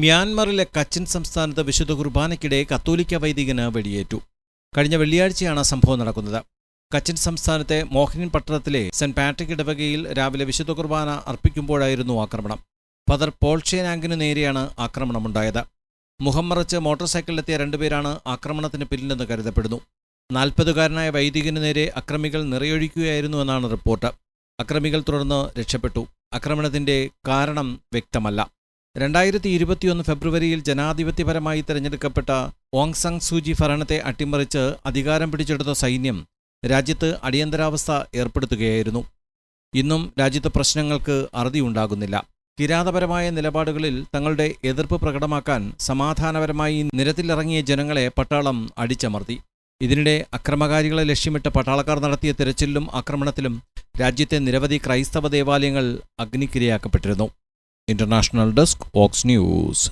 മ്യാൻമറിലെ Kachin സംസ്ഥാനത്ത് വിശുദ്ധ കുർബാനയ്ക്കിടെ കത്തോലിക്ക വൈദികന് വെടിയേറ്റു. കഴിഞ്ഞ വെള്ളിയാഴ്ചയാണ് സംഭവം നടക്കുന്നത്. കച്ചിൻ സംസ്ഥാനത്തെ മോഹനിൻ പട്ടണത്തിലെ സെന്റ് പാട്രിക് ഇടവകയിൽ രാവിലെ വിശുദ്ധ കുർബാന അർപ്പിക്കുമ്പോഴായിരുന്നു ആക്രമണം. ഫദർ പോൾഷേനാങ്കിനു നേരെയാണ് ആക്രമണമുണ്ടായത്. മുഖം മറച്ച് മോട്ടോർ സൈക്കിളിലെത്തിയ രണ്ടുപേരാണ് ആക്രമണത്തിന് പിന്നിലെന്ന് കരുതപ്പെടുന്നു. നാൽപ്പതുകാരനായ വൈദികനു നേരെ അക്രമികൾ നിറയൊഴിക്കുകയായിരുന്നു എന്നാണ് റിപ്പോർട്ട്. അക്രമികൾ തുടർന്ന് രക്ഷപ്പെട്ടു. ആക്രമണത്തിന്റെ കാരണം വ്യക്തമല്ല. രണ്ടായിരത്തി ഇരുപത്തിയൊന്ന് ഫെബ്രുവരിയിൽ ജനാധിപത്യപരമായി തെരഞ്ഞെടുക്കപ്പെട്ട ഓങ് സങ് സൂചി ഭരണത്തെ അട്ടിമറിച്ച് അധികാരം പിടിച്ചെടുത്ത സൈന്യം രാജ്യത്ത് അടിയന്തരാവസ്ഥ ഏർപ്പെടുത്തുകയായിരുന്നു. ഇന്നും രാജ്യത്ത് പ്രശ്നങ്ങൾക്ക് അറുതിയുണ്ടാകുന്നില്ല. കിരാതപരമായ നിലപാടുകളിൽ തങ്ങളുടെ എതിർപ്പ് പ്രകടമാക്കാൻ സമാധാനപരമായി നിരത്തിലിറങ്ങിയ ജനങ്ങളെ പട്ടാളം അടിച്ചമർത്തി. ഇതിനിടെ അക്രമകാരികളെ ലക്ഷ്യമിട്ട് പട്ടാളക്കാർ നടത്തിയ തിരച്ചിലിലും ആക്രമണത്തിലും രാജ്യത്തെ നിരവധി ക്രൈസ്തവ ദേവാലയങ്ങൾ അഗ്നിക്കിരയാക്കപ്പെട്ടിരുന്നു. International Desk Fox News.